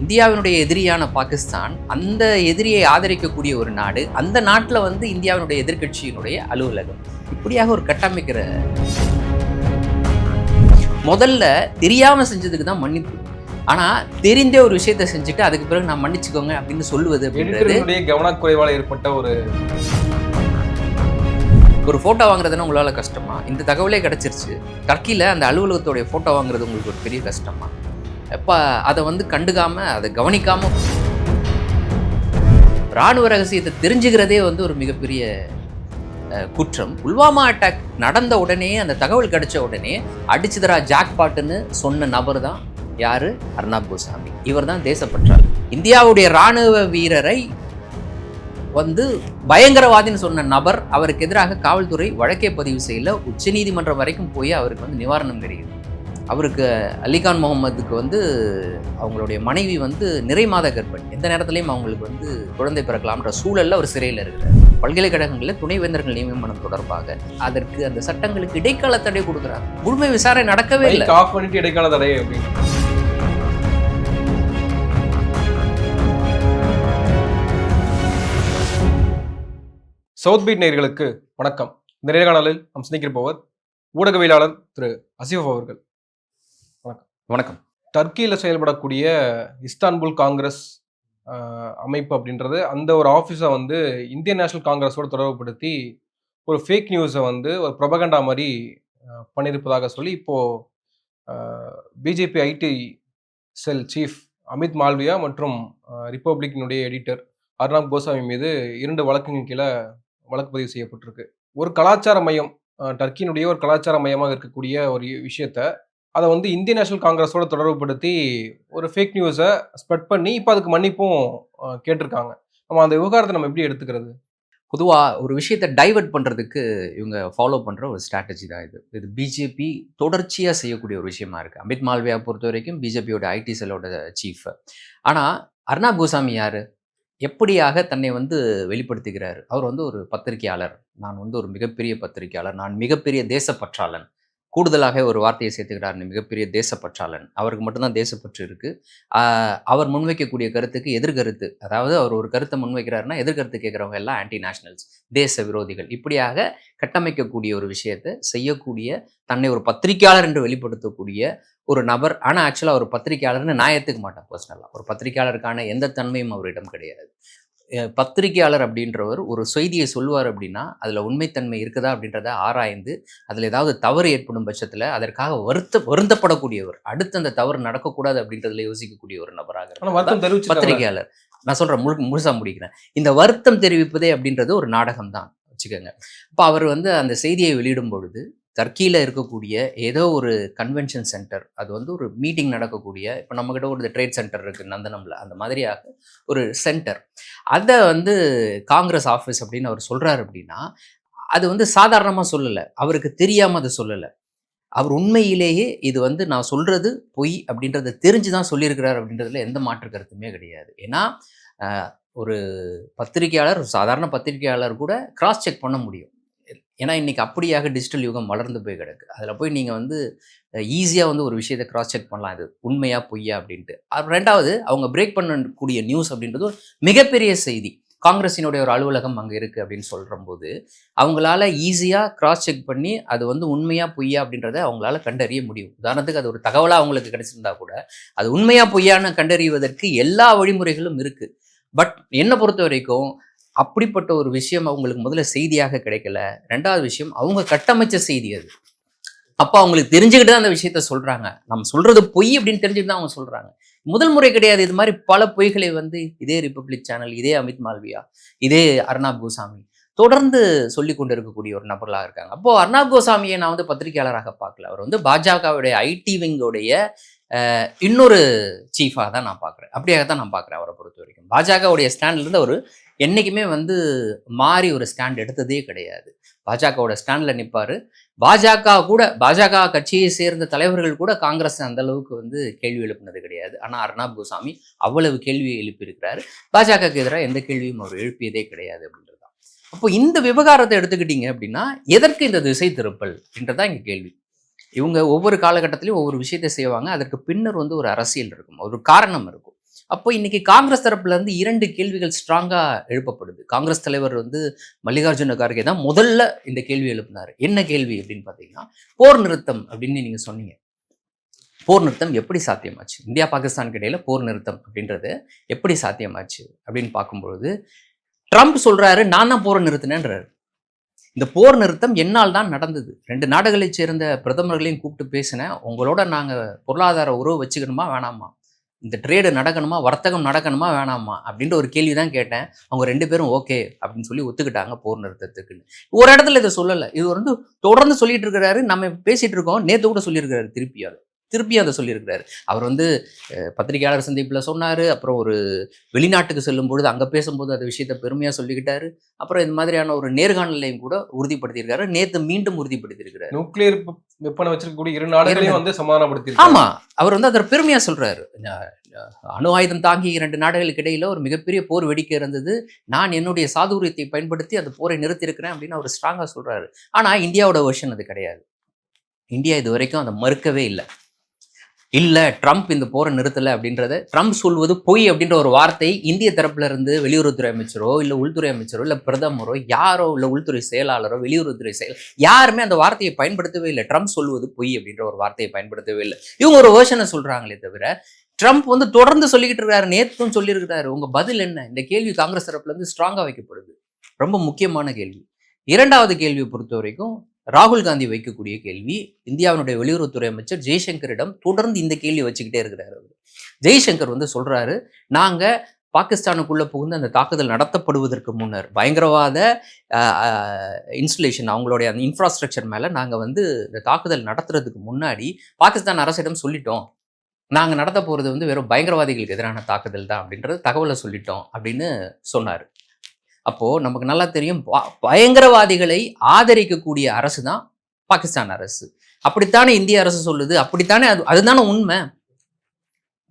இந்தியாவினுடைய எதிரியான பாகிஸ்தான் அந்த எதிரியை ஆதரிக்கக்கூடிய ஒரு நாடு அந்த நாட்டில் வந்து இந்தியாவினுடைய எதிர்க்கட்சியினுடைய அலுவலகம். இப்படியாக ஒரு கட்டமைக்கிற முதல்ல தெரியாம செஞ்சதுக்கு தான் மன்னிப்பு. ஆனா தெரிந்தே ஒரு விஷயத்த செஞ்சுட்டு அதுக்கு பிறகு நான் மன்னிச்சுக்கோங்க அப்படின்னு சொல்லுவது அப்படின்றது கவனக்குறைவால ஏற்பட்ட ஒரு ஒரு ஃபோட்டோ வாங்குறதுன்னா உங்களால கஷ்டமா? இந்த தகவலே கிடைச்சிருச்சு. டர்க்கியில் அந்த அலுவலகத்தோடைய ஃபோட்டோ வாங்குறது உங்களுக்கு ஒரு பெரிய கஷ்டமா? இப்போ அதை வந்து கண்டுக்காம அதை கவனிக்காம ராணுவ ரகசியத்தை தெரிஞ்சுக்கிறதே வந்து ஒரு மிகப்பெரிய குற்றம். புல்வாமா அட்டாக் நடந்த உடனே அந்த தகவல் கிடைச்ச உடனே அடிச்சுதரா ஜாக்பாட்டுன்னு சொன்ன நபர் தான் யாரு? அர்ணாப் கோசாமி இவர் தான் தேசப்பற்றால் இந்தியாவுடைய ராணுவ வீரரை வந்து பயங்கரவாதின்னு சொன்ன நபர் அவருக்கு எதிராக காவல்துறை வழக்கே பதிவு செய்யல. உச்சநீதிமன்றம் வரைக்கும் போய் அவருக்கு வந்து நிவாரணம் கிடைக்குது. அவருக்கு அலிகான் முகமதுக்கு வந்து அவங்களுடைய மனைவி வந்து நிறை மாத கர்ப்பிணி எந்த நேரத்துலையும் அவங்களுக்கு வந்து குழந்தை பிறக்கலாம்ன்ற சூழல்ல அவர் சிறையில் இருக்கிறார். பல்கலைக்கழகங்களில் துணைவேந்தர்கள் நியமனம் தொடர்பாக அதற்கு அந்த சட்டங்களுக்கு இடைக்கால தடை கொடுக்குறாங்க முழுமை விசாரணை நடக்கவே இல்லை. ஆஃப் பண்ணிட்டு இடைக்கால தடை அப்படின்னு. சவுத் பீட் நேயர்களுக்கு வணக்கம். இந்த நேர்காணலில் நாம் சிந்திக்கிருப்பவர் ஊடகவியலாளர் திரு அசிஃப் அவர்கள். வணக்கம். டர்க்கியில் செயல்படக்கூடிய இஸ்தான்புல் காங்கிரஸ் அமைப்பு அப்படின்றது அந்த ஒரு ஆஃபீஸை வந்து இந்தியன் நேஷனல் காங்கிரஸோட தொடர்புபடுத்தி ஒரு ஃபேக் நியூஸை வந்து ஒரு ப்ரொபகண்டா மாதிரி பண்ணியிருப்பதாக சொல்லி இப்போது BJP IT cell chief Amit Malviya மற்றும் ரிப்பப்ளிக்கினுடைய எடிட்டர் அர்ணாப் கோசாமி மீது இரண்டு வழக்குகள் கீழே வழக்கு பதிவு செய்யப்பட்டிருக்கு. ஒரு கலாச்சார மையம் டர்க்கியினுடைய ஒரு கலாச்சார மையமாக இருக்கக்கூடிய ஒரு விஷயத்த அதை வந்து இந்தியன் நேஷனல் காங்கிரஸோட தொடர்புபடுத்தி ஒரு ஃபேக் நியூஸை ஸ்ப்ரெட் பண்ணி இப்போ அதுக்கு மன்னிப்பும் கேட்டிருக்காங்க. நம்ம அந்த விவகாரத்தை நம்ம எப்படி எடுத்துக்கிறது? பொதுவாக ஒரு விஷயத்தை டைவர்ட் பண்ணுறதுக்கு இவங்க ஃபாலோ பண்ணுற ஒரு ஸ்ட்ராட்டஜி தான் இது. இது பிஜேபி தொடர்ச்சியாக செய்யக்கூடிய ஒரு விஷயமா இருக்குது அமித் மால்வியா பொறுத்த வரைக்கும் பிஜேபியோட ஐடி செல்லோட சீஃப் ஆனால் அர்ணா கோசாமி யார்? எப்படியாக தன்னை வந்து வெளிப்படுத்துகிறார்? அவர் வந்து ஒரு பத்திரிகையாளர். நான் வந்து ஒரு மிகப்பெரிய பத்திரிகையாளர். நான் மிகப்பெரிய தேசப்பற்றாளன் கூடுதலாக ஒரு வார்த்தையை சேர்த்துக்கிறார் மிகப்பெரிய தேசப்பற்றாளன். அவருக்கு மட்டும்தான் தேசப்பற்று இருக்குது அவர் முன்வைக்கக்கூடிய கருத்துக்கு எதிர்கருத்து அதாவது அவர் ஒரு கருத்தை முன்வைக்கிறாருன்னா எதிர்கருத்து கேட்குறவங்க எல்லாம் ஆன்டி நேஷனல்ஸ் தேச விரோதிகள். இப்படியாக கட்டமைக்கக்கூடிய ஒரு விஷயத்தை செய்யக்கூடிய தன்னை ஒரு பத்திரிகையாளர் என்று வெளிப்படுத்தக்கூடிய ஒரு நபர் ஆனால் ஆக்சுவலாக ஒரு பத்திரிகையாளர்னு நான் ஏற்றுக்க மாட்டேன் பர்சனலாக ஒரு பத்திரிகையாளருக்கான எந்த தன்மையும் அவரிடம் கிடையாது. பத்திரிகையாளர் அப்படின்றவர் ஒரு செய்தியை சொல்லுவார் அப்படின்னா அதில் உண்மைத்தன்மை இருக்குதா அப்படின்றத ஆராய்ந்து அதில் ஏதாவது தவறு ஏற்படும் பட்சத்தில் அதற்காக வருத்த வருந்தப்படக்கூடியவர் அடுத்து அந்த தவறு நடக்கக்கூடாது அப்படின்றதுல யோசிக்கக்கூடிய ஒரு நபராக பத்திரிகையாளர். நான் சொல்றேன் முழு முழுசா முடிக்கிறேன். இந்த வருத்தம் தெரிவிப்பதே அப்படின்றது ஒரு நாடகம் தான் வச்சுக்கோங்க. இப்போ அவர் வந்து அந்த செய்தியை வெளியிடும் பொழுது டர்க்கியில் இருக்கக்கூடிய ஏதோ ஒரு கன்வென்ஷன் சென்டர் அது வந்து ஒரு மீட்டிங் நடக்கக்கூடிய இப்போ நம்மக்கிட்ட ஒரு ட்ரேட் சென்டர் இருக்குது நந்தனமில். அந்த மாதிரியாக ஒரு சென்டர் அதை வந்து காங்கிரஸ் ஆஃபீஸ் அப்படின்னு அவர் சொல்கிறார் அப்படின்னா அது வந்து சாதாரணமாக சொல்லலை. அவருக்கு தெரியாமல் அதை சொல்லலை. அவர் உண்மையிலேயே இது வந்து நான் சொல்கிறது பொய் அப்படின்றத தெரிஞ்சு தான் சொல்லியிருக்கிறார் அப்படின்றதுல எந்த மாற்று கருத்துமே கிடையாது. ஏன்னா ஒரு பத்திரிகையாளர் ஒரு சாதாரண பத்திரிகையாளர் கூட கிராஸ் செக் பண்ண முடியும். ஏன்னா இன்றைக்கி அப்படியாக டிஜிட்டல் யுகம் வளர்ந்து போய் கிடக்கு. அதில் போய் நீங்கள் வந்து ஈஸியாக வந்து ஒரு விஷயத்தை கிராஸ் செக் பண்ணலாம். இது உண்மையா பொய்யா அப்படின்ட்டு. ரெண்டாவது அவங்க பிரேக் பண்ணக்கூடிய நியூஸ் அப்படின்றது ஒரு மிகப்பெரிய செய்தி. காங்கிரஸினுடைய ஒரு அலுவலகம் அங்கே இருக்குது அப்படின்னு சொல்கிறம்போது அவங்களால ஈஸியாக கிராஸ் செக் பண்ணி அது வந்து உண்மையாக பொய்யா அப்படின்றத அவங்களால கண்டறிய முடியும். உதாரணத்துக்கு அது ஒரு தகவலாக அவங்களுக்கு கிடைச்சிருந்தா கூட அது உண்மையாக பொய்யான்னு கண்டறிவதற்கு எல்லா வழிமுறைகளும் இருக்குது பட் என்னை பொறுத்த வரைக்கும் அப்படிப்பட்ட ஒரு விஷயம் அவங்களுக்கு முதல்ல செய்தியாக கிடைக்கல. ரெண்டாவது விஷயம் அவங்க கட்டமைச்ச செய்தி அது. அப்போ அவங்களுக்கு தெரிஞ்சுக்கிட்டு தான் அந்த விஷயத்த சொல்றாங்க. நம்ம சொல்றது பொய் அப்படின்னு தெரிஞ்சுட்டு தான் அவங்க சொல்றாங்க. முதல் முறை கிடையாது. இது மாதிரி பல பொய்களை வந்து இதே ரிப்பப்ளிக் சேனல் இதே அமித் மால்வியா இதே அர்ணாப் கோசாமி தொடர்ந்து சொல்லி கொண்டு இருக்கக்கூடிய ஒரு நபர்களாக இருக்காங்க. அப்போ அர்ணாப் கோசாமியை நான் வந்து பத்திரிகையாளராக பார்க்கல. அவர் வந்து பாஜகவுடைய ஐடி விங்கோடைய இன்னொரு சீஃபாக தான் நான் பார்க்குறேன். அப்படியாக தான் நான் பார்க்குறேன் அவரை பொறுத்த வரைக்கும் பாஜகவுடைய ஸ்டாண்ட்லேருந்து அவர் என்றைக்குமே வந்து மாறி ஒரு ஸ்டாண்ட் எடுத்ததே கிடையாது. பாஜகவோட ஸ்டாண்டில் நிற்பார் பாஜக கூட பாஜக கட்சியை சேர்ந்த தலைவர்கள் கூட காங்கிரஸ் அந்த அளவுக்கு வந்து கேள்வி எழுப்பினது கிடையாது. ஆனால் அர்ணாப் கோசாமி அவ்வளவு கேள்வியை எழுப்பியிருக்கிறாரு. பாஜகவுக்கு எதிராக எந்த கேள்வியும் அவர் எழுப்பியதே கிடையாது அப்படின்றது தான் அப்போ இந்த விவகாரத்தை எடுத்துக்கிட்டீங்க அப்படின்னா எதற்கு இந்த திசை திருப்பல் என்றதான் இங்கே கேள்வி. இவங்க ஒவ்வொரு காலகட்டத்திலையும் ஒவ்வொரு விஷயத்தை செய்வாங்க. அதற்கு பின்னர் வந்து ஒரு அரசியல் இருக்கும். ஒரு காரணம் இருக்கும். அப்போ இன்னைக்கு காங்கிரஸ் தரப்புல இருந்து இரண்டு கேள்விகள் ஸ்ட்ராங்கா எழுப்பப்படுது. காங்கிரஸ் தலைவர் வந்து மல்லிகார்ஜுன கார்கே தான் முதல்ல இந்த கேள்வி எழுப்பினார். என்ன கேள்வி அப்படின்னு பார்த்தீங்கன்னா போர் நிறுத்தம் அப்படின்னு நீங்க சொன்னீங்க. போர் நிறுத்தம் எப்படி சாத்தியமாச்சு? இந்தியா பாகிஸ்தானுக்கு இடையில போர் நிறுத்தம் அப்படின்றது எப்படி சாத்தியமாச்சு அப்படின்னு பார்க்கும்பொழுது ட்ரம்ப் சொல்றாரு நான் தான் போரை நிறுத்தினேன்றாரு. இந்த போர் நிறுத்தம் என்னால் தான் நடந்தது. ரெண்டு நாடுகளைச் சேர்ந்த பிரதமர்களையும் கூப்பிட்டு பேசினேன். உங்களோட நாங்கள் பொருளாதார உறவு வச்சுக்கணுமா வேணாமா? இந்த ட்ரேடு நடக்கணுமா? வர்த்தகம் நடக்கணுமா? வேணாமா? அப்படின்ற ஒரு கேள்வி தான் கேட்டேன். அவங்க ரெண்டு பேரும் ஓகே அப்படின்னு சொல்லி ஒத்துக்கிட்டாங்க போர் நிறுத்தத்துக்குன்னு. ஒரு இடத்துல இதை சொல்லலை. இது வந்து தொடர்ந்து சொல்லிட்டு இருக்கிறாரு. நம்ம பேசிட்டு இருக்கோம். நேத்து கூட சொல்லியிருக்கிறாரு திருப்பி அது திருப்பி அதை சொல்லியிருக்கிறாரு. அவர் வந்து பத்திரிகையாளர் சந்திப்பில் சொன்னார் அப்புறம் ஒரு வெளிநாட்டுக்கு செல்லும் பொழுது அங்கே பேசும்போது அந்த விஷயத்தை பெருமையாக சொல்லிக்கிட்டாரு. அப்புறம் இந்த மாதிரியான ஒரு நேர்காணலையும் கூட உறுதிப்படுத்தியிருக்காரு. நேத்து மீண்டும் உறுதிப்படுத்தியிருக்கிறாரு. நியூக்ளியர் வெப்பனை வச்சிருக்கக்கூடிய இரு நாடுகளையும். வந்து சமாதானப்படுத்தி ஆமா அவர் வந்து அதை பெருமையா சொல்றாரு. அஹ் அணு ஆயுதம் தாங்கி இரண்டு நாடுகளுக்கு இடையில ஒரு மிகப்பெரிய போர் வெடிக்க இருந்தது. நான் என்னுடைய சாதுரியத்தை பயன்படுத்தி அந்த போரை நிறுத்தியிருக்கிறேன் அப்படின்னு அவர் ஸ்ட்ராங்கா சொல்றாரு. ஆனா இந்தியாவோட வெர்ஷன் அது கிடையாது. இந்தியா இது வரைக்கும் அதை மறுக்கவே இல்லை. இல்லை ட்ரம்ப் இந்த போரை நிறுத்தலை அப்படின்றத ட்ரம்ப் சொல்வது பொய் அப்படின்ற ஒரு வார்த்தை இந்திய தரப்புல இருந்து வெளியுறவுத்துறை அமைச்சரோ இல்லை உள்துறை அமைச்சரோ இல்லை பிரதமரோ யாரோ இல்லை உள்துறை செயலாளரோ வெளியுறவுத்துறை செயல் யாருமே அந்த வார்த்தையை பயன்படுத்தவே இல்லை. ட்ரம்ப் சொல்வது பொய் அப்படின்ற ஒரு வார்த்தையை பயன்படுத்தவே இல்லை. இவங்க ஒரு வேர்ஷனை சொல்றாங்களே தவிர ட்ரம்ப் வந்து தொடர்ந்து சொல்லிக்கிட்டு இருக்காரு நேற்றும் சொல்லியிருக்கிறாரு. உங்க பதில் என்ன? இந்த கேள்வி காங்கிரஸ் தரப்புல இருந்து ஸ்ட்ராங்கா வைக்கப்படுது. ரொம்ப முக்கியமான கேள்வி. இரண்டாவது கேள்வியை பொறுத்த வரைக்கும் ராகுல் காந்தி வைக்கக்கூடிய கேள்வி இந்தியாவினுடைய வெளியுறவுத்துறை அமைச்சர் ஜெய்சங்கரிடம் தொடர்ந்து இந்த கேள்வி வச்சுக்கிட்டே இருக்கிறார் அவர். ஜெய்சங்கர் வந்து சொல்றாரு நாங்க பாகிஸ்தானுக்குள்ளே புகுந்து அந்த தாக்குதல் நடத்தப்படுவதற்கு முன்னர் பயங்கரவாத இன்ஸ்டலேஷன் அவங்களுடைய அந்த இன்ஃப்ராஸ்ட்ரக்சர் மேலே நாங்கள் வந்து இந்த தாக்குதல் நடத்துறதுக்கு முன்னாடி பாகிஸ்தான் அரசிடம் சொல்லிட்டோம். நாங்கள் நடத்த போகிறது வந்து வெறும் பயங்கரவாதிகளுக்கு எதிரான தாக்குதல் தான் அப்படின்றது தகவலை சொல்லிட்டோம் அப்படின்னு சொன்னார். அப்போது நமக்கு நல்லா தெரியும் பா- பயங்கரவாதிகளை ஆதரிக்கக்கூடிய அரசு தான் பாகிஸ்தான் அரசு. அப்படித்தானே இந்திய அரசு சொல்லுது? அப்படித்தானே அது அதுதானே உண்மை?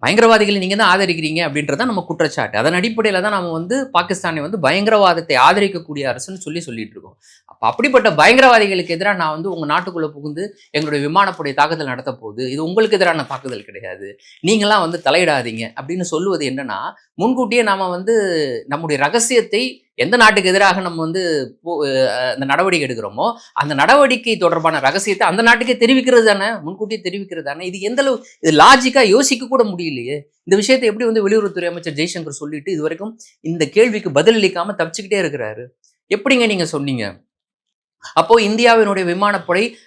பயங்கரவாதிகளை நீங்கள் தான் ஆதரிக்கிறீங்க அப்படின்றத நம்ம குற்றச்சாட்டு. அதன் அடிப்படையில் தான் நம்ம வந்து பாகிஸ்தானை வந்து பயங்கரவாதத்தை ஆதரிக்கக்கூடிய அரசுன்னு சொல்லி சொல்லிட்டு இருக்கோம். அப்போ அப்படிப்பட்ட பயங்கரவாதிகளுக்கு எதிராக நான் வந்து உங்கள் நாட்டுக்குள்ளே புகுந்து எங்களுடைய விமானப்படை தாக்குதல் நடத்த போகுது. இது உங்களுக்கு எதிரான தாக்குதல் கிடையாது. நீங்களாம் வந்து தலையிடாதீங்க அப்படின்னு சொல்லுவது என்னன்னா முன்கூட்டியே நாம் வந்து நம்முடைய ரகசியத்தை எந்த நாட்டுக்கு எதிராக நம்ம வந்து போ- அந்த நடவடிக்கை எடுக்கிறோமோ அந்த நடவடிக்கை தொடர்பான ரகசியத்தை அந்த நாட்டுக்கே தெரிவிக்கிறது தானே? முன்கூட்டியே தெரிவிக்கிறது தானே? இது எந்த அளவு இது லாஜிக்கா யோசிக்க கூட முடியலையே. இந்த விஷயத்தை எப்படி வந்து வெளியுறவுத்துறை அமைச்சர் ஜெய்சங்கர் சொல்லிட்டு இது வரைக்கும் இந்த கேள்விக்கு பதிலளிக்காம தப்பிச்சுக்கிட்டே இருக்கிறாரு? எப்படிங்க நீங்க சொன்னீங்க? அப்போ இந்தியாவினுடைய விமானப்படை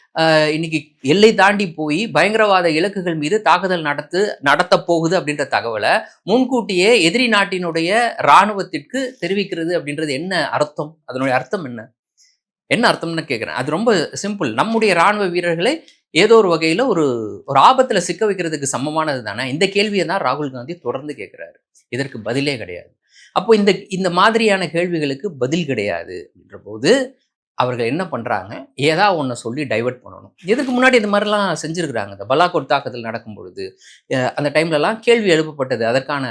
இன்னைக்கு எல்லை தாண்டி போய் பயங்கரவாத இலக்குகள் மீது தாக்குதல் நடத்து நடத்த போகுது அப்படின்ற தகவலை முன்கூட்டியே எதிரி நாட்டினுடைய இராணுவத்திற்கு தெரிவிக்கிறது அப்படின்றது என்ன அர்த்தம்? அதனுடைய அர்த்தம் என்ன? என்ன அர்த்தம்னு கேட்குறேன் அது ரொம்ப சிம்பிள் நம்முடைய இராணுவ வீரர்களை ஏதோ ஒரு வகையில் ஒரு ஒரு ஆபத்தில் சிக்க வைக்கிறதுக்கு சமமானது தானே? இந்த கேள்வியை தான் ராகுல் காந்தி தொடர்ந்து கேட்குறாரு இதற்கு பதிலே கிடையாது. அப்போ இந்த இந்த மாதிரியான கேள்விகளுக்கு பதில் கிடையாது. அப்படின்ற போது அவர்கள் என்ன பண்ணுறாங்க ஏதா ஒன்று சொல்லி டைவர்ட் பண்ணணும். எதுக்கு முன்னாடி இது மாதிரிலாம் செஞ்சுருக்கிறாங்க? இந்த பலாக்கோட் தாக்குதல் நடக்கும் பொழுது அந்த டைம்லலாம் கேள்வி எழுப்பப்பட்டது. அதற்கான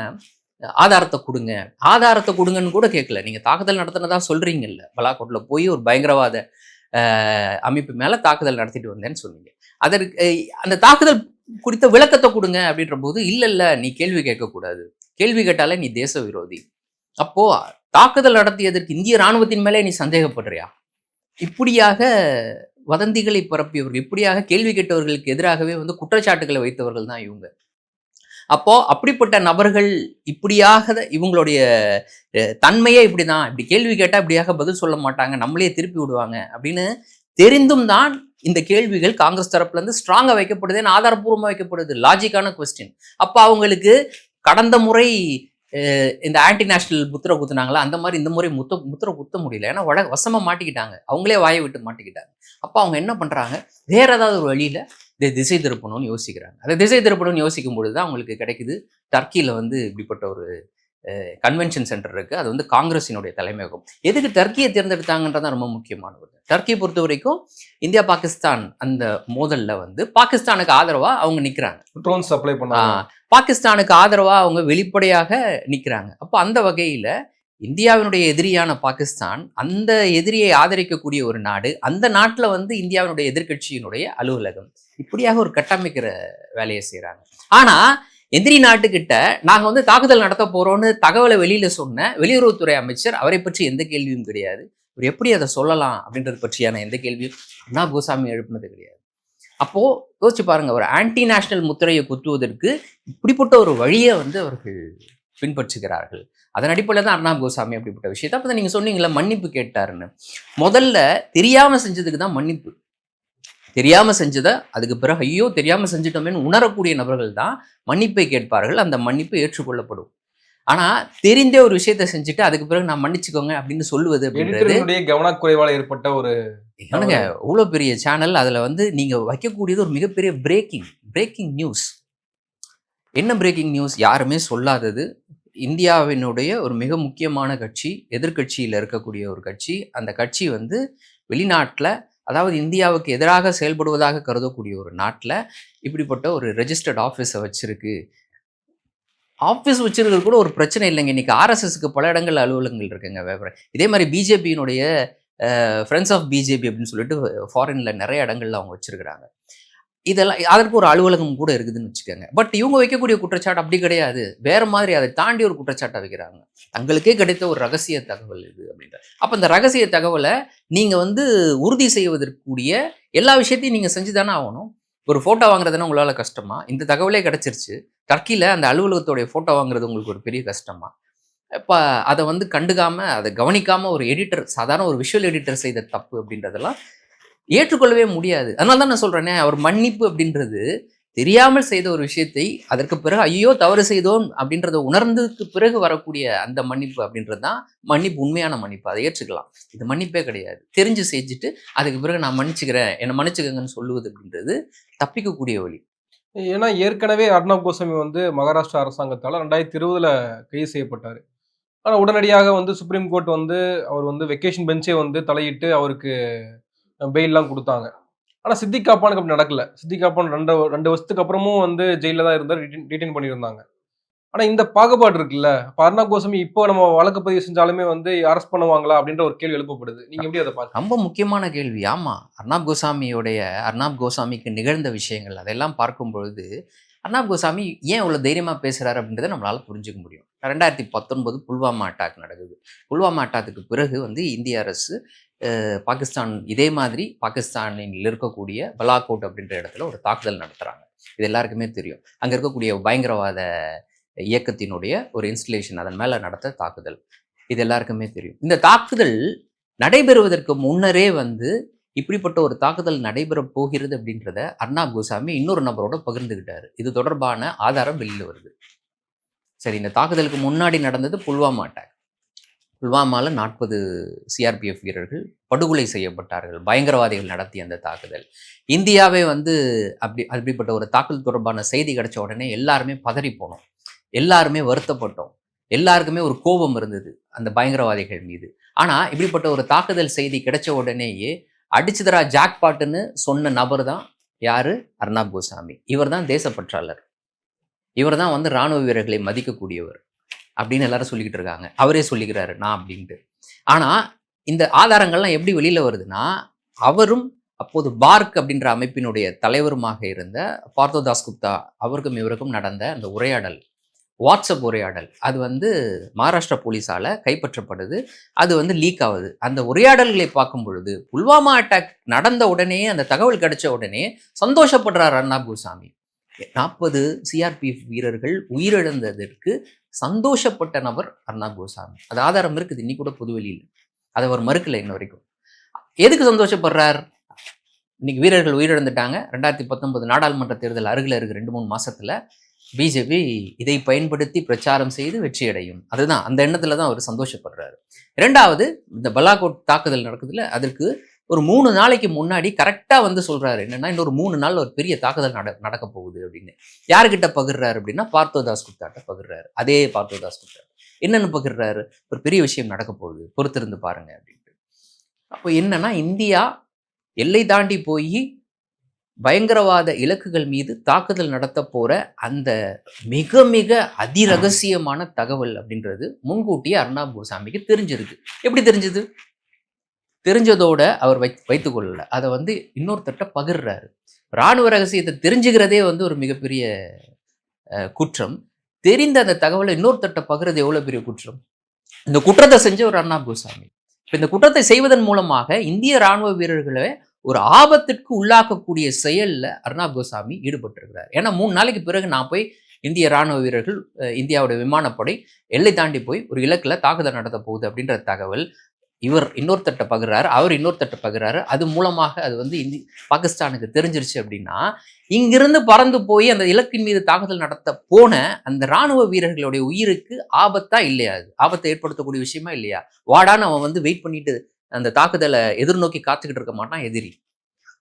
ஆதாரத்தை கொடுங்க. ஆதாரத்தை கொடுங்கன்னு கூட கேட்கல. நீங்கள் தாக்குதல் நடத்தினதா சொல்கிறீங்கல்ல பலாக்கோட்டில் போய் ஒரு பயங்கரவாத அமைப்பு மேலே தாக்குதல் நடத்திட்டு வந்தேன்னு சொன்னீங்க. அதற்கு அந்த தாக்குதல் குறித்த விளக்கத்தை கொடுங்க அப்படின்ற போது இல்லை இல்லை நீ கேள்வி கேட்கக்கூடாது. கேள்வி கேட்டாலே நீ தேச விரோதி. அப்போது தாக்குதல் நடத்தியதற்கு இந்திய ராணுவத்தின் மேலே நீ சந்தேகப்படுறியா? இப்படியாக வதந்திகளை பரப்பியவர்கள் இப்படியாக கேள்வி கேட்டவர்களுக்கு எதிராகவே வந்து குற்றச்சாட்டுகளை வைத்தவர்கள் தான் இவங்க. அப்போ அப்படிப்பட்ட நபர்கள் இப்படியாக இவங்களுடைய அஹ், தன்மையே இப்படிதான். இப்படி கேள்வி கேட்டா இப்படியாக பதில் சொல்ல மாட்டாங்க நம்மளே திருப்பி விடுவாங்க அப்படின்னு தெரிந்தும் தான் இந்த கேள்விகள் காங்கிரஸ் தரப்புல இருந்து ஸ்ட்ராங்கா வைக்கப்படுது ஏன்னா வைக்கப்படுது லாஜிக்கான கொஸ்டின் அப்போ அவங்களுக்கு கடந்த முறை இந்த ஆன்டி நேஷனல் முத்திரை குத்துனாங்களா அந்த மாதிரி இந்த முறை முத்த முத்திரை குத்த முடியல. ஏன்னா வட வசமா மாட்டிக்கிட்டாங்க. அவங்களே வாயை விட்டு மாட்டிக்கிட்டாங்க. அப்போ அவங்க என்ன பண்றாங்க வேற ஏதாவது ஒரு வழியில இதை திசை திருப்பணும்னு யோசிக்கிறாங்க. அதை திசை திருப்பணும்னு யோசிக்கும் பொழுது தான் அவங்களுக்கு கிடைக்குது டர்க்கியில் வந்து இப்படிப்பட்ட ஒரு கன்வென்ஷன் சென்டர் இருக்கு. அது வந்து காங்கிரஸினுடைய தலைமையகம். எதுக்கு டர்க்கியை தேர்ந்தெடுத்தாங்கன்றது ரொம்ப முக்கியமானது. டர்க்கியை பொறுத்த வரைக்கும் இந்தியா பாகிஸ்தான் அந்த மோதல்ல வந்து பாகிஸ்தானுக்கு ஆதரவா அவங்க நிக்கிறாங்க. ட்ரோன் சப்ளை ஆஹ் பாகிஸ்தானுக்கு ஆதரவா அவங்க வெளிப்படையாக நிக்கிறாங்க. அப்போ அந்த வகையில இந்தியாவினுடைய எதிரியான பாகிஸ்தான் அந்த எதிரியை ஆதரிக்கக்கூடிய ஒரு நாடு அந்த நாட்டுல வந்து இந்தியாவினுடைய எதிர்க்கட்சியினுடைய அலுவலகம். இப்படியாக ஒரு கட்டமைக்கிற வேலையை செய்றாங்க. ஆனா எதிரி நாட்டுக்கிட்ட நாங்கள் வந்து தாக்குதல் நடத்த போகிறோன்னு தகவலை வெளியில் சொன்ன வெளியுறவுத்துறை அமைச்சர் அவரை பற்றி எந்த கேள்வியும் கிடையாது. இவர் எப்படி அதை சொல்லலாம் அப்படின்றது பற்றியான எந்த கேள்வியும் அண்ணா கோசாமி எழுப்பினது கிடையாது. அப்போது யோசிச்சு பாருங்க ஒரு ஆன்டி நேஷனல் முத்திரையை குத்துவதற்கு இப்படிப்பட்ட ஒரு வழியை வந்து அவர்கள் பின்பற்றுகிறார்கள். அதன் அடிப்படையில் தான் அர்ணாப் கோசாமி அப்படிப்பட்ட விஷயத்தை. அப்போ நீங்கள் சொன்னீங்களே மன்னிப்பு கேட்டாருன்னு. முதல்ல தெரியாமல் செஞ்சதுக்கு தான் மன்னிப்பு. தெரியாம செஞ்சதை அதுக்கு பிறகு ஐயோ தெரியாம செஞ்சிட்டோமேன்னு உணரக்கூடிய நபர்கள் தான் மன்னிப்பை கேட்பார்கள். அந்த மன்னிப்பு ஏற்றுக்கொள்ளப்படும். ஆனா தெரிந்தே ஒரு விஷயத்தை செஞ்சுட்டு அதுக்கு பிறகு நான் மன்னிச்சுக்கோங்க அப்படின்னு சொல்லுவது அப்படின்றது கவனக்குறைவால ஏற்பட்ட ஒரு என்னங்க இவ்வளோ பெரிய சேனல் அதில் வந்து நீங்கள் வைக்கக்கூடியது ஒரு மிகப்பெரிய பிரேக்கிங் பிரேக்கிங் நியூஸ் என்ன பிரேக்கிங் நியூஸ் யாருமே சொல்லாதது. இந்தியாவினுடைய ஒரு மிக முக்கியமான கட்சி எதிர்க்கட்சியில் இருக்கக்கூடிய ஒரு கட்சி. அந்த கட்சி வந்து வெளிநாட்டில் அதாவது இந்தியாவுக்கு எதிராக செயல்படுவதாக கருதக்கூடிய ஒரு நாட்டில் இப்படிப்பட்ட ஒரு ரெஜிஸ்டர்ட் ஆஃபீஸை வச்சுருக்கு. ஆஃபீஸ் வச்சிருக்கிறது கூட ஒரு பிரச்சனை இல்லைங்க. இன்னைக்கு ஆர்எஸ்எஸ்க்கு பல இடங்கள் அலுவலகங்கள் இருக்குங்க வேறு இதே மாதிரி பிஜேபியினுடைய ஃப்ரெண்ட்ஸ் ஆஃப் பிஜேபி அப்படின்னு சொல்லிட்டு ஃபாரினில் நிறைய இடங்கள்ல அவங்க வச்சுருக்கிறாங்க. இதெல்லாம் அதற்கு ஒரு அலுவலகம் கூட இருக்குதுன்னு வச்சுக்கோங்க. பட் இவங்க வைக்கக்கூடிய குற்றச்சாட்டு அப்படி கிடையாது. வேற மாதிரி அதை தாண்டி ஒரு குற்றச்சாட்டை வைக்கிறாங்க. தங்களுக்கே கிடைத்த ஒரு ரகசிய தகவல் இது அப்படின்ற. அப்போ இந்த ரகசிய தகவலை நீங்கள் வந்து உறுதி செய்வதற்குரிய எல்லா விஷயத்தையும் நீங்கள் செஞ்சு தானே ஆகணும். ஒரு ஃபோட்டோ வாங்குறதுன்னா உங்களால் கஷ்டமா? இந்த தகவலே கிடச்சிருச்சு. டர்க்கியில் அந்த அலுவலகத்தோடைய ஃபோட்டோ வாங்குறது உங்களுக்கு ஒரு பெரிய கஷ்டமா? இப்போ அதை வந்து கண்டுக்காமல் அதை கவனிக்காமல் ஒரு எடிட்டர் சாதாரண ஒரு விஷுவல் எடிட்டர் செய்த தப்பு அப்படின்றதெல்லாம் ஏற்றுக்கொள்ளவே முடியாது. அதனால தான் நான் சொல்றேனே அவர் மன்னிப்பு அப்படின்றது தெரியாமல் செய்த ஒரு விஷயத்தை அதற்கு பிறகு ஐயோ தவறு செய்தோம் அப்படின்றத உணர்ந்ததுக்கு பிறகு வரக்கூடிய அந்த மன்னிப்பு அப்படின்றது தான் மன்னிப்பு உண்மையான மன்னிப்பு. அதை ஏற்றுக்கலாம். இது மன்னிப்பே கிடையாது. தெரிஞ்சு செஞ்சுட்டு அதுக்கு பிறகு நான் மன்னிச்சுக்கிறேன் என்னை மன்னிச்சுக்கங்கன்னு சொல்லுவது அப்படின்றது தப்பிக்கக்கூடிய வழி. ஏன்னா ஏற்கனவே அர்ணப் கோசாமி வந்து மகாராஷ்டிரா அரசாங்கத்தால் ரெண்டாயிரத்தி இருபதுல கைது செய்யப்பட்டார். ஆனால் உடனடியாக வந்து சுப்ரீம் கோர்ட் வந்து அவர் வந்து வெக்கேஷன் பெஞ்சே வந்து தலையிட்டு அவருக்கு பெயில்லாம் கொடுத்தாங்க. ஆனால் சித்திக் காப்பானுக்கு அப்படி நடக்கல. சித்திக் காப்பான் ரெண்டு ரெண்டு வருஷத்துக்கு அப்புறமும் வந்து ஜெயிலில் தான் இருந்தார் டீடைன் பண்ணியிருந்தாங்க. ஆனால் இந்த பாகுபாடு இருக்குல்ல? அர்ணப் கோஸ்வாமி இப்போ நம்ம வழக்கு பதிவு செஞ்சாலுமே வந்து அரெஸ்ட் பண்ணுவாங்களா? அப்படின்ற ஒரு கேள்வி எழுப்பப்படுது. நீங்க எப்படி அதை பார்க்க ரொம்ப முக்கியமான கேள்வி. ஆமா அர்ணாப் கோசாமியோடைய அர்ணாப் கோசாமிக்கு நிகழ்ந்த விஷயங்கள் அதெல்லாம் பார்க்கும் பொழுது அர்ணாப் கோசாமி ஏன் இவ்வளோ தைரியமாக பேசுகிறாரு அப்படின்றத நம்மளால புரிஞ்சுக்க முடியும். ரெண்டாயிரத்தி பத்தொன்பது புல்வாமா அட்டாக் நடக்குது. புல்வாமா அட்டாக்கு பிறகு வந்து இந்திய அரசு பாகிஸ்தான் இதே மாதிரி பாகிஸ்தானில் இருக்கக்கூடிய பலாக்கோட் அப்படின்ற இடத்துல ஒரு தாக்குதல் நடத்துகிறாங்க இது எல்லாருக்குமே தெரியும். அங்கே இருக்கக்கூடிய பயங்கரவாத இயக்கத்தினுடைய ஒரு இன்ஸ்டலேஷன் அதன் மேலே நடத்த தாக்குதல். இது எல்லாருக்குமே தெரியும். இந்த தாக்குதல் நடைபெறுவதற்கு முன்னரே வந்து இப்படிப்பட்ட ஒரு தாக்குதல் நடைபெற போகிறது அப்படின்றத அர்ணாப் கோசாமி இன்னொரு நபரோட பகிர்ந்துக்கிட்டாரு இது தொடர்பான ஆதாரம் வெளியில் வருது. சரி இந்த தாக்குதலுக்கு முன்னாடி நடந்தது புல்வாமா அட்டாக் புல்வாமால நாற்பது சிஆர்பிஎஃப் வீரர்கள் படுகொலை செய்யப்பட்டார்கள். பயங்கரவாதிகள் நடத்திய அந்த தாக்குதல். இந்தியாவே வந்து அப்படி அப்படிப்பட்ட ஒரு தாக்குதல் தொடர்பான செய்தி கிடைச்ச உடனே எல்லாருமே பதறி போனோம். எல்லாருமே வருத்தப்பட்டோம். எல்லாருக்குமே ஒரு கோபம் இருந்தது அந்த பயங்கரவாதிகள் மீது. ஆனால் இப்படிப்பட்ட ஒரு தாக்குதல் செய்தி கிடைச்ச உடனேயே அடிச்சுதரா ஜாக்பாட்டுன்னு சொன்ன நபர் தான் யாரு? அர்ணாப் கோசாமி இவர் தான் தேசப்பற்றாளர் இவர் தான் வந்து ராணுவ வீரர்களை மதிக்கக்கூடியவர். அப்படின்னு எல்லாரும் சொல்லிக்கிட்டு இருக்காங்க. அவரே சொல்லிக்கிறாரு நான் அப்படின்ட்டு. ஆனால் இந்த ஆதாரங்கள்லாம் எப்படி வெளியில் வருதுன்னா அவரும் அப்போது பார்க் அப்படின்ற அமைப்பினுடைய தலைவருமாக இருந்த பார்த்தோ தாஸ்குப்தா அவருக்கும் இவருக்கும் நடந்த அந்த உரையாடல் வாட்ஸ்அப் உரையாடல் அது வந்து மகாராஷ்டிரா போலீஸால் கைப்பற்றப்படுது. அது வந்து லீக் ஆகுது. அந்த உரையாடல்களை பார்க்கும் பொழுது புல்வாமா அட்டாக் நடந்த உடனே அந்த தகவல் கிடைச்ச உடனே சந்தோஷப்படுறார் அர்ணாப் கோசாமி நாற்பது சிஆர்பிஎஃப் வீரர்கள் உயிரிழந்ததற்கு சந்தோஷப்பட்ட நபர் அண்ணா கோசாமி அது ஆதாரம் இருக்குது இன்னி கூட புதுவெளியில் அதை அவர் மறுக்கலை இன்ன வரைக்கும். எதுக்கு சந்தோஷப்படுறார்? இன்னைக்கு வீரர்கள் உயிரிழந்துட்டாங்க. ரெண்டாயிரத்தி பத்தொன்பது நாடாளுமன்ற தேர்தல் அருகில் இருக்கு ரெண்டு மூணு மாசத்துல. பிஜேபி இதை பயன்படுத்தி பிரச்சாரம் செய்து வெற்றி அடையும் அதுதான் அந்த எண்ணத்துல தான் அவர் சந்தோஷப்படுறாரு. இரண்டாவது இந்த பலாகோட் தாக்குதல் நடக்குதுல அதற்கு ஒரு மூணு நாளைக்கு முன்னாடி கரெக்டாக வந்து சொல்கிறாரு என்னென்னா இன்னொரு மூணு நாள் ஒரு பெரிய தாக்குதல் நட நடக்க போகுது அப்படின்னு. யாருக்கிட்ட பகிர்றாரு அப்படின்னா பார்த்தோதாஸ் குப்தாட்ட பகிர்றாரு. அதே பார்த்தோதாஸ் குப்தா என்னென்னு பகிர்றாரு? ஒரு பெரிய விஷயம் நடக்க போகுது. பொறுத்திருந்து பாருங்க அப்படின்ட்டு. அப்போ என்னன்னா இந்தியா எல்லை தாண்டி போய் பயங்கரவாத இலக்குகள் மீது தாக்குதல் நடத்த போற அந்த மிக மிக அதிரகசியமான தகவல் அப்படின்றது முன்கூட்டியே அர்ணாப் கோசாமிக்கு தெரிஞ்சிருக்கு. எப்படி தெரிஞ்சது? தெரிஞ்சதோட அவர் வை வைத்துக்கொள்ளல அதை வந்து இன்னொருத்தட்ட பகிர்றாரு. ராணுவ ரகசியத்தை தெரிஞ்சுக்கிறதே வந்து ஒரு மிகப்பெரிய குற்றம். தெரிந்த அந்த தகவலை இன்னொருத்தட்ட பகிர்றது எவ்வளோ பெரிய குற்றம்? இந்த குற்றத்தை செஞ்ச ஒரு அண்ணா கோசாமி இப்போ இந்த குற்றத்தை செய்வதன் மூலமாக இந்திய ராணுவ வீரர்களை ஒரு ஆபத்திற்கு உள்ளாக்கக்கூடிய செயல்ல அர்ணாப் கோசாமி ஈடுபட்டிருக்கிறார். ஏன்னா மூணு நாளைக்கு பிறகு நான் போய் இந்திய ராணுவ வீரர்கள் இந்தியாவுடைய விமானப்படை எல்லை தாண்டி போய் ஒரு இலக்கில் தாக்குதல் நடத்த போகுது அப்படின்ற தகவல் இவர் இன்னொருத்தட்ட பகிர்றாரு அவர் இன்னொருத்தட்ட பகிர்றாரு. அது மூலமாக அது வந்து இந்தி பாகிஸ்தானுக்கு தெரிஞ்சிருச்சு அப்படின்னா இங்கிருந்து பறந்து போய் அந்த இலக்கின் மீது தாக்குதல் நடத்த போன அந்த ராணுவ வீரர்களுடைய உயிருக்கு ஆபத்தா இல்லையா அது? ஆபத்தை ஏற்படுத்தக்கூடிய விஷயமா இல்லையா? வாடான்னு அவன் வந்து வெயிட் பண்ணிட்டு அந்த தாக்குதலை எதிர்நோக்கி காத்துக்கிட்டு இருக்க மாட்டான் எதிரி.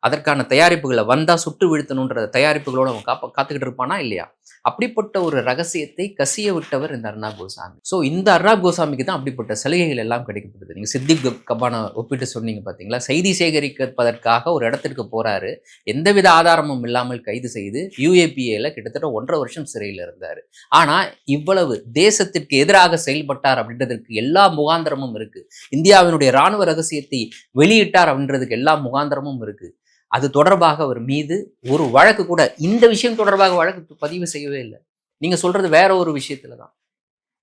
அதற்கான தயாரிப்புகளை வந்தால் சுட்டு வீழ்த்தணுன்ற தயாரிப்புகளோடு அவன் காப்பா காத்துக்கிட்டு இருப்பானா இல்லையா? அப்படிப்பட்ட ஒரு ரகசியத்தை கசிய விட்டவர் இந்த அர்ணாப் கோசாமி ஸோ இந்த அர்ணாப் கோசாமிக்கு தான் அப்படிப்பட்ட சலுகைகள் எல்லாம் கிடைக்கப்படுது நீங்கள் சித்திக் கபான ஒப்பிட்டு சொன்னீங்க பார்த்தீங்களா செய்தி சேகரிப்பதற்காக ஒரு இடத்திற்கு போகிறாரு எந்தவித ஆதாரமும் இல்லாமல் கைது செய்து யூஏபிஏல கிட்டத்தட்ட ஒன்றரை வருஷம் சிறையில் இருந்தார். ஆனால் இவ்வளவு தேசத்திற்கு எதிராக செயல்பட்டார் அப்படின்றதற்கு எல்லா முகாந்திரமும் இருக்குது இந்தியாவினுடைய ராணுவ ரகசியத்தை வெளியிட்டார் அப்படின்றதுக்கு எல்லா முகாந்திரமும் இருக்குது அது தொடர்பாக அவர் மீது ஒரு வழக்கு கூட இந்த விஷயம் தொடர்பாக வழக்கு பதிவு செய்யவே இல்லை. நீங்க சொல்றது வேற ஒரு விஷயத்துல தான்.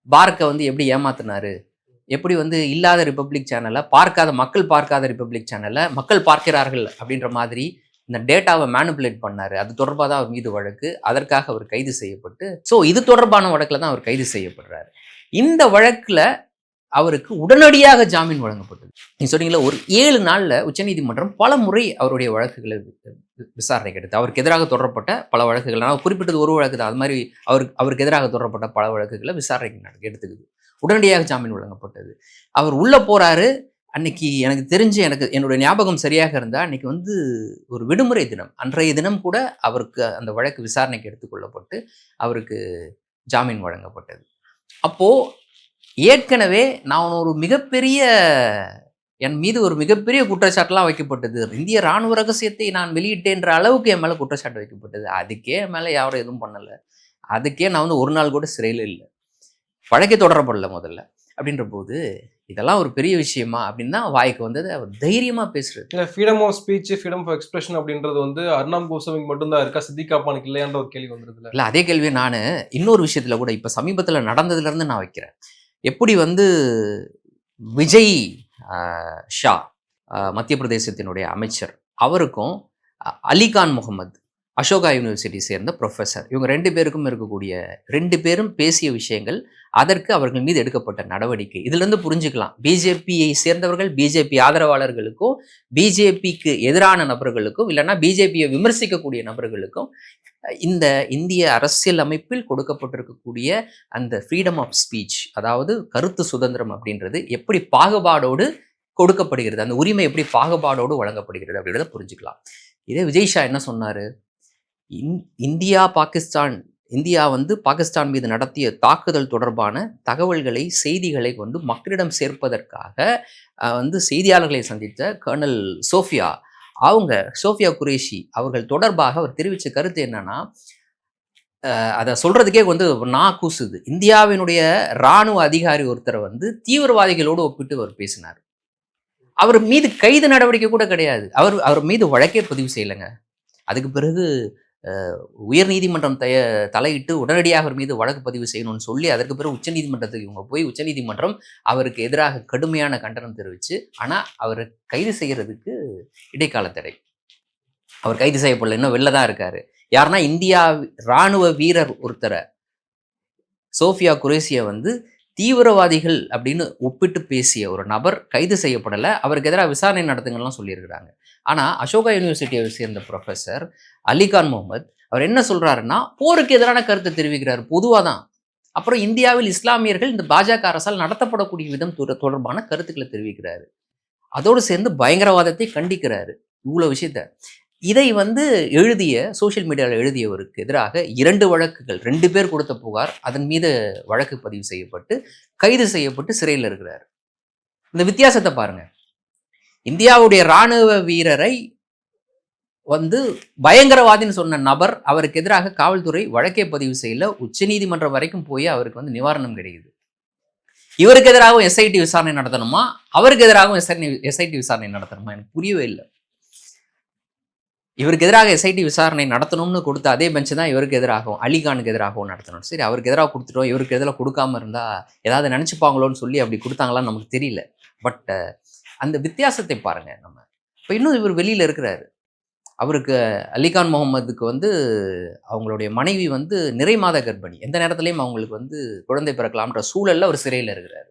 பார்க்க வந்து எப்படி ஏமாத்தினாரு? எப்படி வந்து இல்லாத ரிப்பப்ளிக் சேனலை பார்க்காத மக்கள் பார்க்காத ரிப்பப்ளிக் சேனலை மக்கள் பார்க்கிறார்கள் அப்படின்ற மாதிரி இந்த டேட்டாவை மேனுபுலேட் பண்ணாரு. அது தொடர்பாக தான் அவர் மீது வழக்கு. அதற்காக அவர் கைது செய்யப்பட்டு ஸோ இது தொடர்பான வழக்கில் தான் அவர் கைது செய்யப்படுறாரு. இந்த வழக்கில் அவருக்கு உடனடியாக ஜாமீன் வழங்கப்பட்டது. நீங்கள் சொன்னீங்களா ஒரு ஏழு நாளில் உச்சநீதிமன்றம் பல முறை அவருடைய வழக்குகளை விசாரணைக்கு எடுத்து அவருக்கு எதிராக தொடரப்பட்ட பல வழக்குகள் நான் குறிப்பிட்டது ஒரு வழக்கு தான். அது மாதிரி அவருக்கு அவருக்கு எதிராக தொடரப்பட்ட பல வழக்குகளை விசாரணைக்கு எடுத்துக்குது. உடனடியாக ஜாமீன் வழங்கப்பட்டது. அவர் உள்ளே போகிறாரு அன்னைக்கு எனக்கு தெரிஞ்சு எனக்கு என்னுடைய ஞாபகம் சரியாக இருந்தால் அன்னைக்கு வந்து ஒரு விடுமுறை தினம் அன்றைய தினம் கூட அவருக்கு அந்த வழக்கு விசாரணைக்கு எடுத்துக்கொள்ளப்பட்டு அவருக்கு ஜாமீன் வழங்கப்பட்டது. அப்போது ஏற்கனவே நான் ஒரு மிகப்பெரிய என் மீது ஒரு மிகப்பெரிய குற்றச்சாட்டுலாம் வைக்கப்பட்டது. இந்திய ராணுவ ரகசியத்தை நான் வெளியிட்டேன்ற அளவுக்கு என் மேல குற்றச்சாட்டு வைக்கப்பட்டது. அதுக்கே என் மேல யாரும் எதுவும் பண்ணல. அதுக்கே நான் வந்து ஒரு நாள் கூட சிறையில் இல்லை. வழக்கே தொடரப்படல முதல்ல. அப்படின்ற போது இதெல்லாம் ஒரு பெரிய விஷயமா அப்படின்னு தான் வாய்க்கு வந்தது. அவர் தைரியமா பேசுறது. இல்ல freedom of speech freedom of expression அப்படின்றது வந்து அர்ணாம் கோஸ்வாமிக்கு மட்டும்தான் இருக்கா? சித்திக் காப்பானுக்கு இல்லையான்ற ஒரு கேள்வி வந்துருதுல இல்ல அதே கேள்வியை நான் இன்னொரு விஷயத்துல கூட இப்ப சமீபத்துல நடந்ததுல இருந்து நான் வைக்கிறேன். எப்படி வந்து விஜய் ஷா மத்திய பிரதேசத்தினுடைய அமைச்சர் அவருக்கும் அலிகான் முகமது அசோகா யூனிவர்சிட்டி சேர்ந்த ப்ரொஃபஸர் இவங்க ரெண்டு பேருக்கும் இருக்கக்கூடிய ரெண்டு பேரும் பேசிய விஷயங்கள் அதற்கு அவர்கள் மீது எடுக்கப்பட்ட நடவடிக்கை. இதிலிருந்து புரிஞ்சுக்கலாம். பிஜேபியை சேர்ந்தவர்கள் பிஜேபி ஆதரவாளர்களுக்கும் பிஜேபிக்கு எதிரான நபர்களுக்கும் இல்லைன்னா பிஜேபியை விமர்சிக்கக்கூடிய நபர்களுக்கும் இந்த இந்திய அரசியல் அமைப்பில் கொடுக்கப்பட்டிருக்கக்கூடிய அந்த ஃப்ரீடம் ஆஃப் ஸ்பீச் அதாவது கருத்து சுதந்திரம் அப்படின்றது எப்படி பாகுபாடோடு கொடுக்கப்படுகிறது அந்த உரிமை எப்படி பாகுபாடோடு வழங்கப்படுகிறது அப்படின்றத புரிஞ்சுக்கலாம். இதே விஜய் ஷா என்ன சொன்னார்? இந்- இந்தியா பாகிஸ்தான் இந்தியா வந்து பாகிஸ்தான் மீது நடத்திய தாக்குதல் தொடர்பான தகவல்களை செய்திகளை வந்து மக்களிடம் சேர்ப்பதற்காக வந்து செய்தியாளர்களை சந்தித்த கர்னல் சோஃபியா. அவங்க சோஃபியா குரேஷி அவர்கள் தொடர்பாக அவர் தெரிவித்த கருத்து என்னன்னா அதை சொல்கிறதுக்கே வந்து நான் கூசுது. இந்தியாவினுடைய இராணுவ அதிகாரி ஒருத்தரை வந்து தீவிரவாதிகளோடு ஒப்பிட்டு அவர் பேசினார். அவர் மீது கைது நடவடிக்கை கூட கிடையாது. அவர் அவர் மீது வழக்கே பதிவு செய்யலைங்க. அதுக்கு பிறகு உயர்நீதிமன்றம் தய தலையிட்டு உடனடியாக அவர் மீது வழக்கு பதிவு செய்யணும்னு சொல்லி அதற்கு பிறகு உச்சநீதிமன்றத்துக்கு இவங்க போய் உச்சநீதிமன்றம் அவருக்கு எதிராக கடுமையான கண்டனம் தெரிவிச்சு ஆனால் அவரை கைது செய்யறதுக்கு இடைக்கால தடை. அவர் கைது செய்யப்படல இன்னும் வெளில தான் இருக்காரு. யாருன்னா இந்தியா ராணுவ வீரர் ஒருத்தரை சோஃபியா குரேசியை வந்து தீவிரவாதிகள் அப்படின்னு ஒப்பிட்டு பேசிய ஒரு நபர் கைது செய்யப்படலை. அவருக்கு எதிராக விசாரணை நடத்துங்கள்லாம் சொல்லியிருக்கிறாங்க. ஆனால் அசோகா யூனிவர்சிட்டியை சேர்ந்த ப்ரொஃபஸர் அலிகான் முகமது அவர் என்ன சொல்றாருன்னா போருக்கு எதிரான கருத்தை தெரிவிக்கிறார் பொதுவாக தான். அப்புறம் இந்தியாவில் இஸ்லாமியர்கள் இந்த பாஜக அரசால் நடத்தப்படக்கூடிய விதம் தொடர்பான கருத்துக்களை தெரிவிக்கிறாரு. அதோடு சேர்ந்து பயங்கரவாதத்தை கண்டிக்கிறாரு. இவ்வளோ விஷயத்த இதை வந்து எழுதிய சோஷியல் மீடியாவில் எழுதியவருக்கு எதிராக இரண்டு வழக்குகள் ரெண்டு பேர் கொடுத்த புகார் அதன் மீது வழக்கு பதிவு செய்யப்பட்டு கைது செய்யப்பட்டு சிறையில் இருக்கிறார். இந்த வித்தியாசத்தை பாருங்க. இந்தியாவுடைய ராணுவ வீரரை வந்து பயங்கரவாதின்னு சொன்ன நபர் அவருக்கு எதிராக காவல்துறை வழக்கே பதிவு செய்யல. உச்சநீதிமன்றம் வரைக்கும் போய் அவருக்கு வந்து நிவாரணம் கிடைக்குது. இவருக்கு எதிராகவும் எஸ்ஐடி விசாரணை நடத்தணுமா? அவருக்கு எதிராகவும் எஸ்ஐடி எஸ்ஐடி விசாரணை நடத்தணுமா? எனக்கு புரியவே இல்லை. இவருக்கு எதிராக எஸ்ஐடி விசாரணை நடத்தணும்னு கொடுத்த அதே பெஞ்சு தான் இவருக்கு எதிராகவும் அலிகானுக்கு எதிராகவும் நடத்தணும். சரி அவருக்கு எதிராக கொடுத்துட்டோம் இவருக்கு எதிராக கொடுக்காம இருந்தால் ஏதாவது நினச்சிப்பாங்களோன்னு சொல்லி அப்படி கொடுத்தாங்களான்னு நமக்கு தெரியல. பட் அந்த வித்தியாசத்தை பாருங்கள் நம்ம. இப்போ இன்னும் இவர் வெளியில் இருக்கிறாரு. அவருக்கு அலிகான் முகமதுக்கு வந்து அவங்களுடைய மனைவி வந்து நிறை மாத கர்ப்பிணி எந்த நேரத்துலையும் அவங்களுக்கு வந்து குழந்தை பிறக்கலாம்ன்ற சூழலில் அவர் சிறையில் இருக்கிறாரு.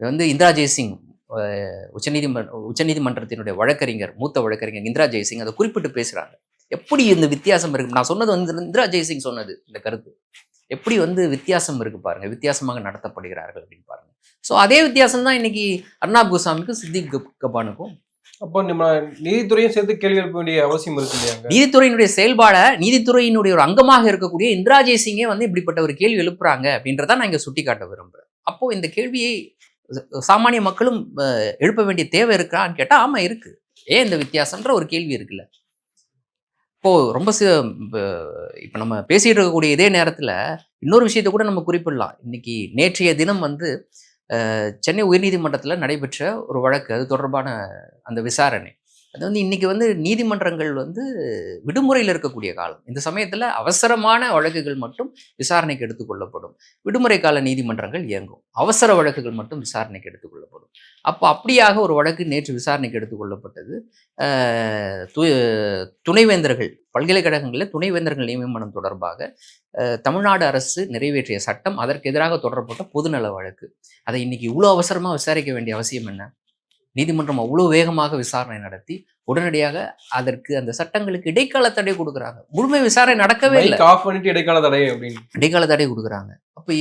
இது வந்து இந்திரா ஜெய்சிங் உச்சநீதிமன்ற உச்சநீதிமன்றத்தினுடைய வழக்கறிஞர் மூத்த வழக்கறிஞர் இந்திரா ஜெய்சிங் அதை குறிப்பிட்டு பேசுறாங்க. எப்படி இந்த வித்தியாசம் இருக்கு? நான் சொன்னது வந்து இந்திரா ஜெய்சிங் சொன்னது இந்த கருத்து. எப்படி வந்து வித்தியாசம் இருக்கு பாருங்க? வித்தியாசமாக நடத்தப்படுகிறார்கள் அப்படின்னு பாருங்க. ஸோ அதே வித்தியாசம் தான் இன்னைக்கு அர்னாப் கோசாமிக்கும் சித்திக் கப்- கபானுக்கும். அப்போ நம்ம நீதித்துறையும் சேர்த்து கேள்வி எழுப்ப வேண்டிய அவசியம் இருக்கு இல்லையாங்க நீதித்துறையினுடைய செயல்பாட நீதித்துறையினுடைய ஒரு அங்கமாக இருக்கக்கூடிய இந்திரா ஜெய்சிங்கே வந்து இப்படிப்பட்ட ஒரு கேள்வி எழுப்புறாங்க அப்படின்றத நான் இங்க சுட்டிக்காட்ட விரும்புறேன். அப்போ இந்த கேள்வியை சாமானிய மக்களும் எழுப்ப வேண்டிய தேவை இருக்கான்னு கேட்டால் ஆமாம் இருக்குது ஏன் இந்த வித்தியாசம்ன்ற ஒரு கேள்வி இருக்குல்ல. இப்போ ரொம்ப சி இப்போ நம்ம பேசிகிட்டு இருக்கக்கூடிய இதே நேரத்தில் இன்னொரு விஷயத்தை கூட நம்ம குறிப்பிடலாம். இன்னைக்கு நேற்றைய தினம் வந்து சென்னை உயர்நீதிமன்றத்தில் நடைபெற்ற ஒரு வழக்கு அது தொடர்பான அந்த விசாரணை. அது வந்து இன்னைக்கு வந்து நீதிமன்றங்கள் வந்து விடுமுறையில் இருக்கக்கூடிய காலம். இந்த சமயத்தில் அவசரமான வழக்குகள் மட்டும் விசாரணைக்கு எடுத்துக்கொள்ளப்படும் விடுமுறை கால நீதிமன்றங்கள் இயங்கும். அவசர வழக்குகள் மட்டும் விசாரணைக்கு எடுத்துக்கொள்ளப்படும் அப்போ அப்படியாக ஒரு வழக்கு நேற்று விசாரணைக்கு எடுத்துக்கொள்ளப்பட்டது து- துணைவேந்தர்கள் பல்கலைக்கழகங்களில் துணைவேந்தர்கள் நியமனம் தொடர்பாக தமிழ்நாடு அரசு நிறைவேற்றிய சட்டம் அதற்கு எதிராக தொடரப்பட்ட பொதுநல வழக்கு. அதை இன்னைக்கு இவ்வளோ அவசரமாக விசாரிக்க வேண்டிய அவசியம் என்ன? நீதிமன்றம் அவ்வளோ வேகமாக விசாரணை நடத்தி உடனடியாக அதற்கு அந்த சட்டங்களுக்கு இடைக்கால தடை கொடுக்குறாங்க. முழுமை விசாரணை நடக்கவே இல்லை. ஆஃப் பண்ணிட்டு இடைக்கால தடை அப்படின்னு. இடைக்கால தடை கொடுக்குறாங்க. அப்போ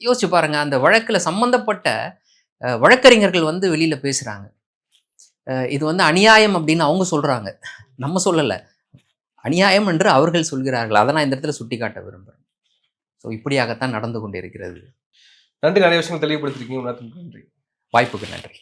யோசிச்சு பாருங்க அந்த வழக்கில் சம்பந்தப்பட்ட வழக்கறிஞர்கள் வந்து வெளியில பேசுறாங்க. அஹ், இது வந்து அநியாயம் அப்படின்னு அவங்க சொல்றாங்க. நம்ம சொல்லலை. அநியாயம் என்று அவர்கள் சொல்கிறார்கள். அதை நான் இந்த இடத்துல சுட்டிக்காட்ட விரும்புகிறேன் ஸோ இப்படியாகத்தான் நடந்து கொண்டிருக்கிறது. நன்றி. நிறைய விஷயங்கள் தெளிவுபடுத்திருக்கீங்க. நன்றி. வாய்ப்புக்கு நன்றி.